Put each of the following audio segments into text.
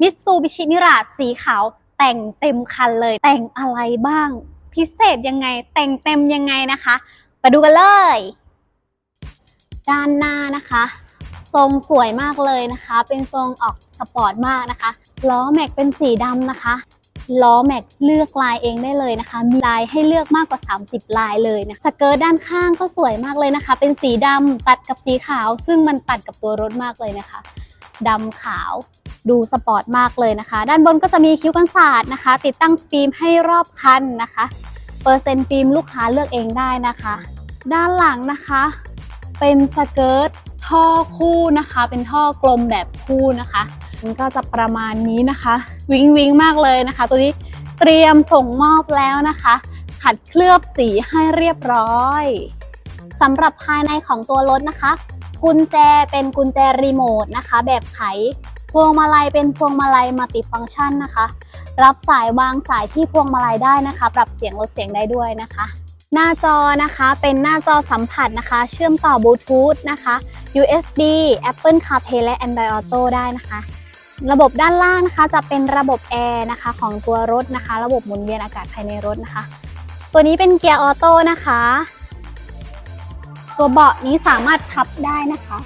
มิตซูบิชิมิราสีขาว แต่งเต็มคันเลย แต่งอะไรบ้าง พิเศษยังไง แต่งเต็มยังไงนะคะไปดูกันเลย ด้านหน้านะคะ ทรงสวยมากเลยนะคะ เป็นทรงออกสปอร์ตมากนะคะ ล้อแม็กเป็นสีดำนะคะล้อแม็กเลือกลายเองได้เลยนะคะ มีลายให้เลือกมากกว่า 30 ลายเลยนะสเกิร์ตด้านข้างก็สวยมากเลยนะคะ เป็นสีดำตัดกับสีขาว ซึ่งมันตัดกับตัวรถมากเลยนะคะดำขาว ดูสปอร์ตมากเลยนะคะ ด้านบนก็จะมีคิ้วกันศาสตร์นะคะ ติดตั้งฟิล์มให้รอบคันนะคะ เปอร์เซ็นต์ฟิล์มลูกค้าเลือกเองได้นะคะ ด้านหลังนะคะ เป็นสเกิร์ตท่อคู่นะคะ เป็นท่อกลมแบบคู่นะคะมันก็จะประมาณนี้นะคะ วิงวิงมากเลยนะคะ ตัวนี้เตรียมส่งมอบแล้วนะคะ ขัดเคลือบสีให้เรียบร้อยสำหรับภายในของตัวรถนะคะ กุญแจเป็นกุญแจรีโมทนะคะ แบบไข พวงมาลัยเป็นพวงมาลัยมัลติฟังก์ชันนะคะ รับสายวางสายที่พวงมาลัยได้นะคะ ปรับเสียงลดเสียงได้ด้วยนะคะ หน้าจอนะคะเป็นหน้าจอสัมผัสนะคะ เชื่อมต่อบลูทูธนะคะ USB Apple CarPlay และ Android Auto ได้นะคะ ระบบด้านล่างนะคะจะเป็นระบบแอร์นะคะของตัวรถนะคะ ระบบหมุนเวียนอากาศภายในรถนะคะ ตัวนี้เป็นเกียร์ออโต้นะคะ ตัวเบาะนี้สามารถพับได้นะคะ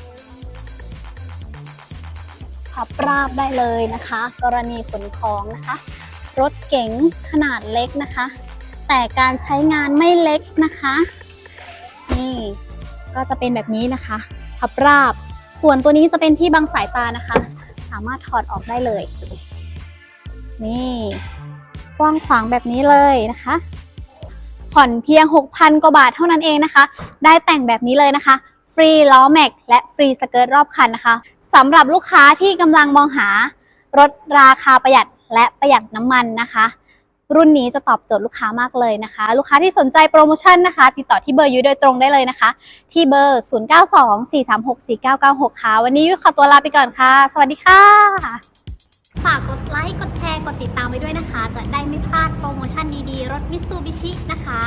พับราบได้เลยนะคะ กรณีขนของนะคะ รถเก๋งขนาดเล็กนะคะ แต่การใช้งานไม่เล็กนะคะ นี่ก็จะเป็นแบบนี้นะคะ พับราบ ส่วนตัวนี้จะเป็นที่บังสายตานะคะ สามารถถอดออกได้เลย นี่กว้างขวางแบบนี้เลยนะคะผ่อนเพียง 6,000 กว่าบาทเท่านั้นเองนะคะ ได้แต่งแบบนี้เลยนะคะ ฟรีล้อแม็กและฟรีสเกิร์ตรอบคันนะคะสำหรับลูกค้าที่กำลังมองหารถราคาประหยัดและประหยัดน้ำมันนะคะ รุ่นนี้จะตอบโจทย์ลูกค้ามากเลยนะคะ ลูกค้าที่สนใจโปรโมชั่นนะคะ ติดต่อที่เบอร์ยุ้ยโดยตรงได้เลยนะคะ ที่เบอร์ 0924364996 ค่ะ วันนี้ยุ้ยขอตัวลาไปก่อนค่ะ สวัสดีค่ะ ฝากกดไลค์ กดแชร์ กดติดตามไว้ด้วยนะคะ จะได้ไม่พลาดโปรโมชั่นดีๆ รถมิตซูบิชินะคะ